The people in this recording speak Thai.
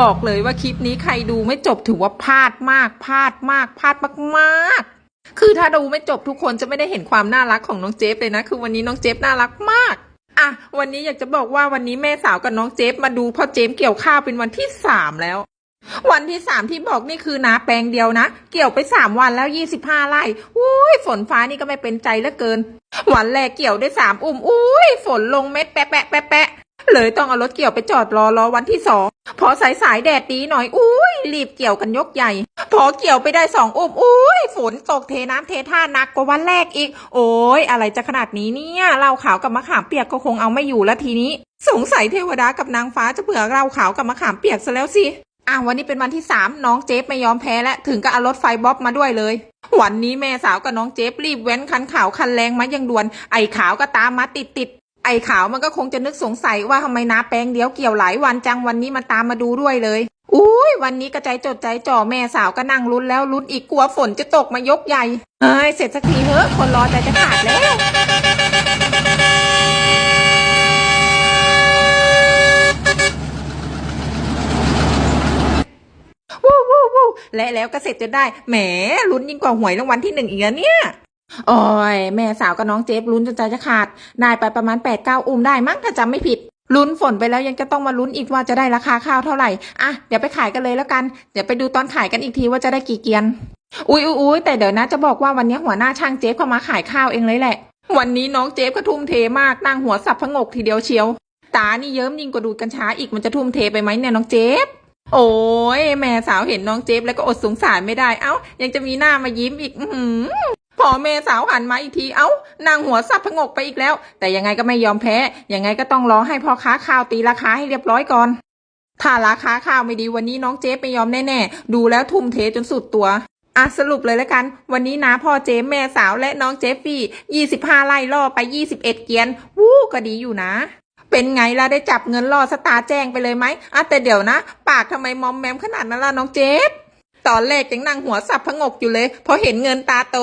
บอกเลยว่าคลิปนี้ใครดูไม่จบถือว่าพลาดมากพลาดมากพลาดมากๆ คือถ้าดูไม่จบทุกคนจะไม่ได้เห็นความน่ารักของน้องเจฟเลยนะ คือวันนี้น้องเจฟน่ารักมากอะวันนี้อยากจะบอกว่าวันนี้แม่สาวกับน้องเจฟมาดูพ่อเจมเกี่ยวข้าวเป็นวันที่สามแล้ว วันที่สามที่บอกนี่คือนาแปลงเดียวนะ เกี่ยวไปสามวันแล้วยี่สิบห้าไร่อุ้ยฝนฟ้านี่ก็ไม่เป็นใจเหลือเกิน วันแรกเกี่ยวได้สามอุ้มอุ้ยฝนลงเม็ดแปะแปะแปะแปะ เลยต้องเอารถเกี่ยวไปจอดรอรอวันที่สองพอสายสายแดดดีหน่อยอุ้ยรีบเกี่ยวกันยกใหญ่ พอเกี่ยวไปได้สองอุ้มอุ้ยฝนตกเทน้ำเทท่าหนักกว่าวันแรกอีก โอ้ยอะไรจะขนาดนี้เนี่ยเหล้าขาวกับมะขามเปียกก็คงเอาไม่อยู่แล้วทีนี้ สงสัยเทวดากับนางฟ้าจะเบื่อเหล้าขาวกับมะขามเปียกซะแล้วสิอะวันนี้เป็นวันที่สามน้องเจฟไม่ยอมแพ้และถึงกับเอารถไฟบ๊อบมาด้วยเลย วันนี้แม่สาวกับน้องเจฟรีบเว้นคันขาวคันแรงมายังด่วน ไอ้ขาวก็ตามมาติดติด ไอ้ขาวมันก็คงจะนึกสงสัยว่าทำไมนาแปลงเดียวเกี่ยวหลายวันจังวันนี้มันตามมาดูด้วยเลย อุ้ยวันนี้กระใจจดใจจ่อแม่สาวก็นั่งลุ้นแล้วลุ้นอีกกลัวฝนจะตกมายกใหญ่เอ้ยเสร็จสักทีเถอะคนรอใจจะขาดแล้ววู้วู้วู้และแล้วก็เสร็จจนได้แหมลุ้นยิ่งกว่าหวยรางวัลที่หนึ่งอีกแล้วเนี่ย โอ้ยแม่สาวกับน้องเจฟลุ้นจนใจจะขาดได้ไปประมาณแปดเก้าอุ้มได้มั้งถ้าจำไม่ผิด ลุ้นฝนไปแล้วยังจะต้องมาลุ้นอีกว่าจะได้ราคาข้าวเท่าไหร่ อะ เดี๋ยวไปขายกันเลยแล้วกัน เดี๋ยวไปดูตอนขายกันอีกทีว่าจะได้กี่เกียน อุ้ยอุ้ยแต่เดี๋ยวนะจะบอกว่าวันนี้หัวหน้าช่างเจฟเขามาขายข้าวเองเลยแหละ วันนี้น้องเจฟก็ทุ่มเทมากนั่งหัวสับพงกทีเดียวเชียว ตานี่เยิ้มยิ่งกว่าดูดกัญชาอีกมันจะทุ่มเทไปไหมเนี่ยน้องเจฟโอ้ยแม่สาวเห็นน้องเจฟแล้วก็อดสงสารไม่ได้ เอ้า ยังจะมีหน้ามายิ้มอีก อื อหือพอแม่สาวหันมาอีกทีเอ้านางหัวสับพงกไปอีกแล้ว แต่ยังไงก็ไม่ยอมแพ้ ยังไงก็ต้องรอให้พ่อค้าข้าวตีราคาให้เรียบร้อยก่อนถ้าราคาข้าวไม่ดีวันนี้น้องเจฟไม่ยอมแน่ๆ ดูแล้วทุ่มเทจนสุดตัวอะสรุปเลยแล้วกัน วันนี้นะพ่อเจมแม่สาวและน้องเจฟฟี่ยี่สิบห้าไล่ล่อไปยี่สิบเอ็ดเกียน วู้ก็ดีอยู่นะ เป็นไงล่ะได้จับเงินล่อสตาร์แจ้งไปเลยไหมอะแต่เดี๋ยวนะ ปากทำไมมอมแมมขนาดนั้นล่ะน้องเจฟ ตอนแรกยังนั่งหัวสับพงกอยู่เลยพอเห็นเงินตาโต